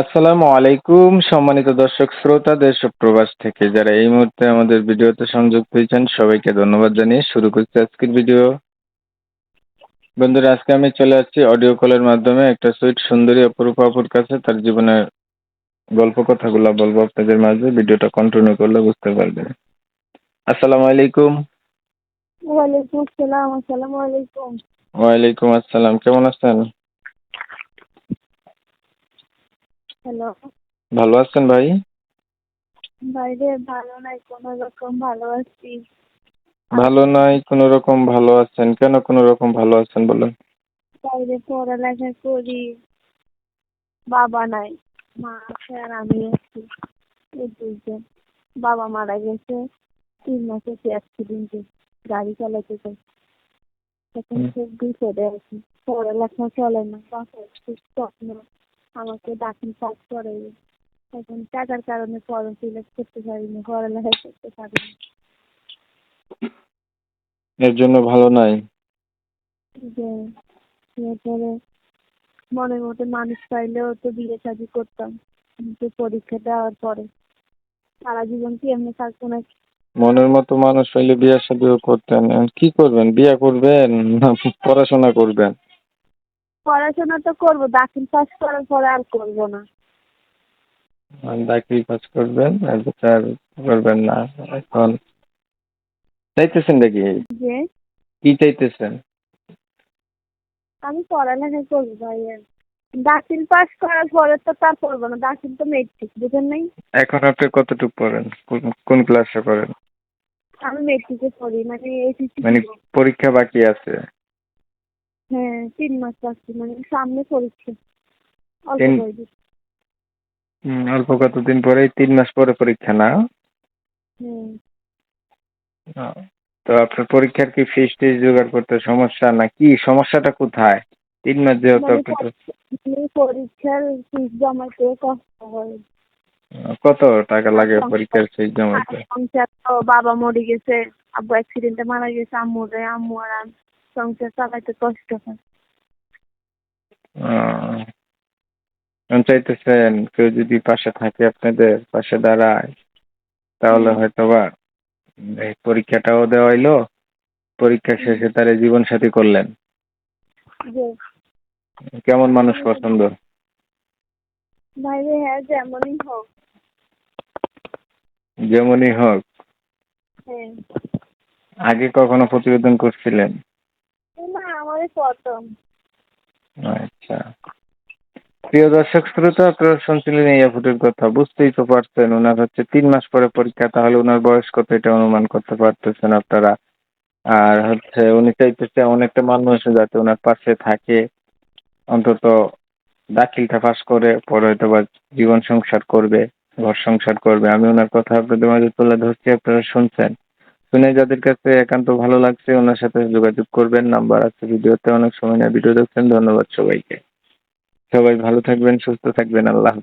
আসসালামু আলাইকুম সম্মানিত দর্শক শ্রোতা দেশ ও প্রবাস থেকে যারা এই মুহূর্তে আমাদের ভিডিওতে সংযুক্ত হয়েছেন সবাইকে ধন্যবাদ জানিয়ে শুরু করছি আজকের ভিডিও। বন্ধুরা আজকে আমি চলে আসছি অডিও কলের মাধ্যমে একটা সুইট সুন্দরী অপরূপা অপুর কাছে। তার জীবনের গল্প কথাগুলো বলব আপনাদের মাঝে। ভিডিওটা কন্টিনিউ করলে বুঝতে পারবেন। আসসালামু আলাইকুম। ওয়ালাইকুম আসসালাম আসসালামু আলাইকুম। ওয়ালাইকুম আসসালাম। কেমন আছেন? হ্যালো। ভালো আছেন ভাই? বাইরে ভালো নাই কোনো রকম ভালো আছি। ভালো নাই কোনো রকম ভালো আছেন? কেন কোনো রকম ভালো আছেন বলেন? বাইরে পড়ালেখা করি বাবা নাই মা আছে আর আমি আছি। এই দুইজন। বাবা মারা গেছে তিন মাসে সে অ্যাক্সিডেন্টে গাড়ি চালাতে চাই এখন। খুব বিপদে আছি পড়ালেখা চলে না বাসার খুব স্বপ্ন আমাকে দাখিল পাস করে। এখন টাকার কারণে ফর্ম ফিল আপ করতে পারিনি পড়ালেখা করতে পারিনি। এর জন্য ভালো নাই? যে এরপরে মনের মতো মানুষ পাইলেও তো বিয়ে শাদি করতাম কিন্তু পরীক্ষা দেওয়ার পরে সারা জীবন কি এমনি থাকতো নাকি? মনের মতো মানুষ হইলে বিয়ে শাদিও করতেন। কি করবেন? বিয়ে করবেন না পড়াশোনা করবেন? পড়াশোনা তো করব দাখিল পাস করার পরে আর করব না। দাখিল কাজ করবেন আর আর করবেন না। এখন চাইতেছেন নাকি? যে? কি চাইতেছেন? আমি পড়ালেখা করব ভাইয়া দাখিল পাস করার পরে তো তা করব না দাখিল তো মেট্রিক বুঝেন নাই? এখন আপনি কতটুকু পড়েন? কোন- কোন ক্লাসে পড়েন? আমি মেট্রিকে পড়ি মানে এইচএসসি মানে পরীক্ষা বাকি আছে? হ্যাঁ তিন মাস বাকি মানে সামনে পরীক্ষা অল্প বয়সে। হুম, অল্প কতদিন পরে? তিন মাস পরে পরীক্ষা না? হুম। তো আপনার পরীক্ষার কি ফিস টিস জোগাড় করতে সমস্যা না কি? সমস্যাটা কোথায়? তিন মাস যেহেতু মানে আপনি তো- মানে পরীক্ষার ফিস জমাতে কষ্ট হয়। কত টাকা লাগে পরীক্ষার ফিস জমাতে? বাবা মরে গেছে আব্বু অ্যাক্সিডেন্টে মারা গেছে আম্মু রে আম্মু আর আমি সংসার চালাইতে কষ্ট হয়। চাইতেছেন কেউ যদি পাশে থাকে আপনাদের পাশে দাঁড়ায় তাহলে হয়তো বা এই পরীক্ষাটাও দেওয়া হইল পরীক্ষা শেষে তারে জীবন সাথী করলেন কেমন মানুষ পছন্দ? হ্যাঁ যেমনই হোক। যেমনই হোক। হ্যাঁ। আগে কখনো প্রতিবেদন করছিলেন? আমারই প্রথম আচ্ছা। প্রিয় দর্শক, শ্রোতা, আপনারা শুনছিলেন এই কথা। বুঝতেই তো পারছেন ওনার হচ্ছে তিন মাস পরে পরীক্ষা, তাহলে ওনার বয়স কত এটা অনুমান করতে পারতেছেন আপনারা। আর হচ্ছে উনি চাইতেছে অনেকটা মানুষ যাতে ওনার পাশে থাকে, অন্তত দাখিলটা পাস করে, পরে হয়তো বা জীবন সংসার করবে, ঘর সংসার করবে। আমি ওনার কথা আপনাদের মাঝে তুলে ধরছি, আপনারা শুনছেন। শুনে যাদের কাছে একান্ত ভালো লাগছে, ওনার সাথে যোগাযোগ করবেন। নাম্বার আছে ভিডিওতে, অনেক সময় নেয় ভিডিও দেখছেন। ধন্যবাদ সবাইকে। সবাই ভালো থাকবেন, সুস্থ থাকবেন। আল্লাহ।